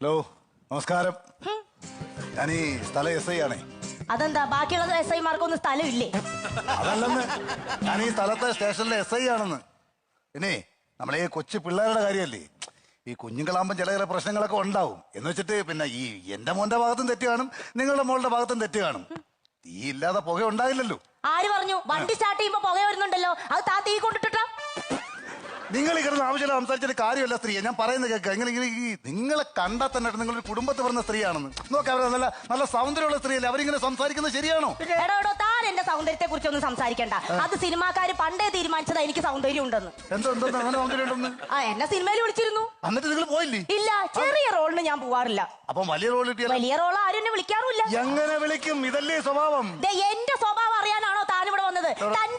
Hello നമസ്കാരം. ഞാൻ ഈ സ്ഥലം എസ് ഐ ആണേ. അതെന്താ ബാക്കിയുള്ള എസ് ഐ മാർക്കൊന്നും സ്ഥലമില്ലേ? അതല്ലെന്ന്. ഞാൻ ഈ സ്ഥലത്തെ സ്റ്റേഷനിലെ എസ് ഐ ആണെന്ന്. പിന്നെ നമ്മളെ ഈ കൊച്ചു പിള്ളേരുടെ കാര്യമല്ലേ? ഈ കുഞ്ഞുങ്ങളാകുമ്പോൾ ചില ചില പ്രശ്നങ്ങളൊക്കെ ഉണ്ടാവും. എന്ന് വെച്ചിട്ട് പിന്നെ ഈ എന്റെ മോന്റെ ഭാഗത്തും തെറ്റ് കാണും നിങ്ങളുടെ മോളുടെ ഭാഗത്തും തെറ്റ് കാണും. തീ ഇല്ലാതെ പുക ഉണ്ടാകില്ലല്ലോ. ആര് പറഞ്ഞു? വണ്ടി സ്റ്റാർട്ട് ചെയ്യുമ്പോ പുക വരുന്നുണ്ടല്ലോ. അത് താ തീ കൊണ്ടിട്ടാ നിങ്ങൾ ഇങ്ങനെ കിടന്ന് ആവശ്യമില്ല സംസാരിച്ചിട്ട് കാര്യമല്ല സ്ത്രീയെ ഞാൻ പറയുന്നത് കേൾക്കുക. നിങ്ങൾ ഇങ്ങനെ ഈ നിങ്ങളെ കണ്ടാൽ തന്നെ നിങ്ങളൊരു കുടുംബത്തിൽ പറഞ്ഞ സ്ത്രീയാണെന്ന്. നോക്കാം അവർ നല്ല നല്ല സൗന്ദര്യമുള്ള സ്ത്രീയല്ലേ. അവരിങ്ങനെ സംസാരിക്കുന്നത് ശരിയാണോ? എടോ എടോ താൻ എന്റെ സൗന്ദര്യത്തെ കുറിച്ചൊന്നും സംസാരിക്കണ്ട അത് സിനിമാക്കാര് പണ്ടേ തീരുമാനിച്ചതാ എനിക്ക് സൗന്ദര്യം ഉണ്ടെന്ന് എന്തോ എന്തോ അങ്ങനെ സൗന്ദര്യം ഉണ്ടെന്ന് ആ എന്നെ സിനിമയിൽ വിളിച്ചിരുന്നു. എന്നിട്ട് നിങ്ങൾ പോയില്ലേ? ഇല്ല ചെറിയ റോളിന് ഞാൻ പോവാറില്ല. അപ്പം വലിയ റോൾ കിട്ടിയാൽ വലിയ റോൾ ആരും എന്നെ വിളിക്കാറുമില്ല. എങ്ങനെ വിളിക്കും? ഇതല്ലേ സ്വഭാവം. ദേ, എന്റെ സ്വഭാവം അറിയാനാണോ താൻ ഇവിടെ വന്നത് എന്റെ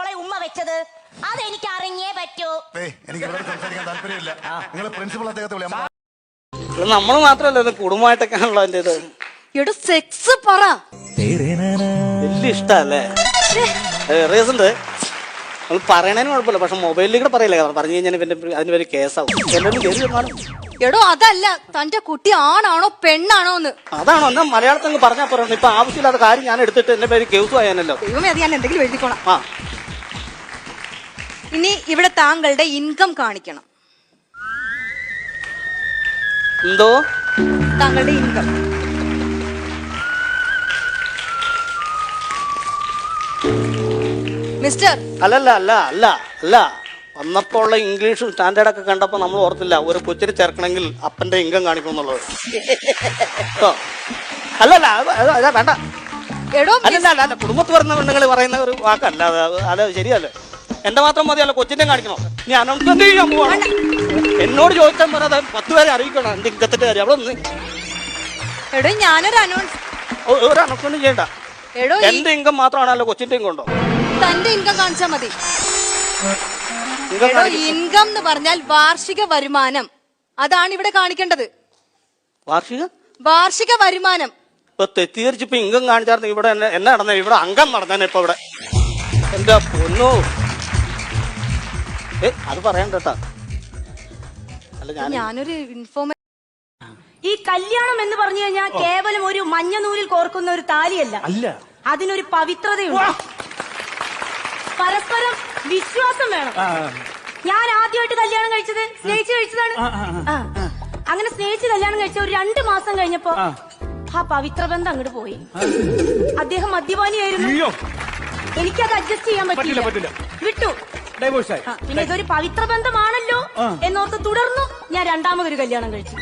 മോളെ ഉമ്മ വെച്ചത്? അതെനിക്ക് അറിഞ്ഞേ പറ്റൂ എനിക്ക് ഇവിടെ സംസാരിക്കാൻ താല്പര്യമില്ല. നിങ്ങൾ പ്രിൻസിപ്പൾ അദ്ദേഹത്തെ വിളിയാം. നമ്മൾ മാത്രല്ല ഇത് കുടുംബമായിട്ടൊക്കെയാണല്ലോ എന്റെ ഇത്. എടോ സെക്സ് പറ. വലിയ ഇഷ്ടല്ലേ? റീസണ്ട്. നമ്മൾ പറയണതിന് കുഴപ്പമില്ല പക്ഷെ മൊബൈലിൽ കൂടെ പറയില്ല? പറഞ്ഞു കഴിഞ്ഞാൽ പിന്നെ അതിന് പേര് കേസാവും. എല്ലാവരും എടോ അതല്ല തന്റെ കുട്ടി ആണാണോ പെണ്ണാണോ എന്ന്. അതാണോ? എന്നാ മലയാളത്തിൽ അങ്ങ് പറഞ്ഞാൽ പറയണം ഇപ്പൊ ആവശ്യമില്ലാത്ത കാര്യം ഞാൻ എടുത്തിട്ട് എന്റെ പേര് കേസു ദൈവമേ അത് ഞാൻ എന്തെങ്കിലും എഴുതിക്കോളാം. ആ. ഇനി ഇവിടെ താങ്കളുടെ ഇൻകം കാണിക്കണം. എന്തോ? താങ്കളുടെ ഇൻകം മിസ്റ്റർ അല്ലല്ല അല്ല അല്ല അല്ല. വന്നപ്പോ ഉള്ള ഇംഗ്ലീഷ് സ്റ്റാൻഡേർഡ് ഒക്കെ കണ്ടപ്പോ നമ്മൾ ഓർത്തില്ല ഒരു കൊച്ചിരി ചേർക്കണമെങ്കിൽ അപ്പന്റെ ഇൻകം കാണിക്കും എന്നുള്ളത്? അല്ലല്ല വേണ്ട. അല്ലല്ല അല്ല അല്ല കുടുംബത്തിൽ വരുന്ന പെണ്ണുങ്ങൾ പറയുന്ന ഒരു വാക്കല്ല അത് ശരിയല്ലേ. എന്റെ മാത്രം മതിയല്ല കൊച്ചിന്റെ കാണിക്കണോ? നീ അനൗൺസ്മെന്റ് ചെയ്യാൻ പോവാണ് എന്നോട് ചോദിച്ചാൽ പറയാതെ പത്ത് പേരെ അറിയിക്കണം? എന്റെ ഇങ്കത്തിന്റെ കാര്യം? അവിടെ ഒന്ന് എടോ ഞാനൊരു അനൗൺസ് ഒരു അനൗൺസ്മെന്റ് ചെയ്യണ്ട. എടോ ഈ- എന്റെ ഇൻകം മാത്രമാണല്ലോ കൊച്ചിന്റെ ഇൻകം ഉണ്ടോ തന്റെ ഇൻകം കാണിച്ചാ മതി. ഇൻകം എടോ ഇൻകം എന്ന് പറഞ്ഞാൽ വാർഷിക വരുമാനം. അതാണ് ഇവിടെ കാണിക്കേണ്ടത്. വാർഷിക? വാർഷിക വരുമാനം. ഇപ്പൊ തെറ്റിദ്ധരിച്ച് ഇപ്പൊ ഇങ്കം കാണിച്ചായിരുന്നു ഇവിടെ എന്നെ എന്നെ നടന്ന? ഇവിടെ അംഗം നടന്നേനെ ഇപ്പൊ ഇവിടെ. എന്റെ പൊന്നോ? ഏ അത് പറയണ്ട കേട്ടാ. അല്ല ഞാൻ ഞാനൊരു ഇൻഫോർമേ ഈ കല്യാണം എന്ന് പറഞ്ഞു കഴിഞ്ഞാൽ കേവലം ഒരു മഞ്ഞ നൂലിൽ കോർക്കുന്ന ഒരു താലിയല്ല. അല്ല. അതിനൊരു പവിത്രതയുണ്ട്. പരസ്പരം വിശ്വാസം വേണം. ഞാൻ ആദ്യമായിട്ട് കല്യാണം കഴിച്ചത് സ്നേഹിച്ച് കഴിച്ചതാണ്. ആ. അങ്ങനെ സ്നേഹിച്ച് കല്യാണം കഴിച്ച ഒരു രണ്ട് മാസം കഴിഞ്ഞപ്പോ ആ. പവിത്ര ബന്ധം അങ്ങോട്ട് പോയി. അദ്ദേഹം മദ്യപാനിയായിരുന്നു. എനിക്കത് അഡ്ജസ്റ്റ് ചെയ്യാൻ പറ്റില്ല. വിട്ടു. ആ, പിന്നെ ഇതൊരു പവിത്ര ബന്ധമാണല്ലോ എന്നോർത്ത് തുടർന്നു ഞാൻ രണ്ടാമതൊരു കല്യാണം കഴിച്ചു.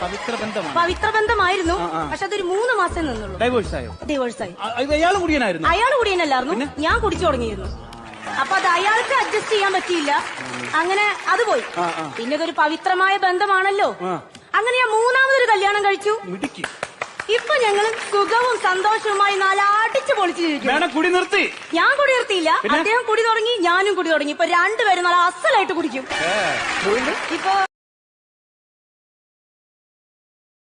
പവിത്ര ബന്ധമാണ്. പവിത്ര ബന്ധമായിരുന്നു. പക്ഷെ അതൊരു മൂന്ന് മാസം നിന്നുള്ളൂ. ഡൈവോഴ്സ് ആയോ? ഡൈവോഴ്സ് ആയി. കുടിയനായിരുന്നു? അയാൾ കുടിയനല്ലായിരുന്നു. ഞാൻ കുടിച്ചു തുടങ്ങിയിരുന്നു. അപ്പൊ അത് അയാൾക്ക് അഡ്ജസ്റ്റ് ചെയ്യാൻ പറ്റിയില്ല. അങ്ങനെ അത് പോയി. പിന്നെ ഇതൊരു പവിത്രമായ ബന്ധമാണല്ലോ. അങ്ങനെ ഞാൻ മൂന്നാമതൊരു കല്യാണം കഴിച്ചു. മിടുക്കി. ഇപ്പൊ ഞങ്ങൾ സുഖവും സന്തോഷവുമായി നാലാടിച്ച് പൊളിച്ചിരിക്കും കുടി നിർത്തി. ഞാൻ കുടി നിർത്തിയില്ല. അദ്ദേഹം കുടി തുടങ്ങി ഞാനും കുടി തുടങ്ങി. ഇപ്പൊ രണ്ടുപേരും നല്ല അസലായിട്ട് കുടിക്കും. ഇപ്പൊ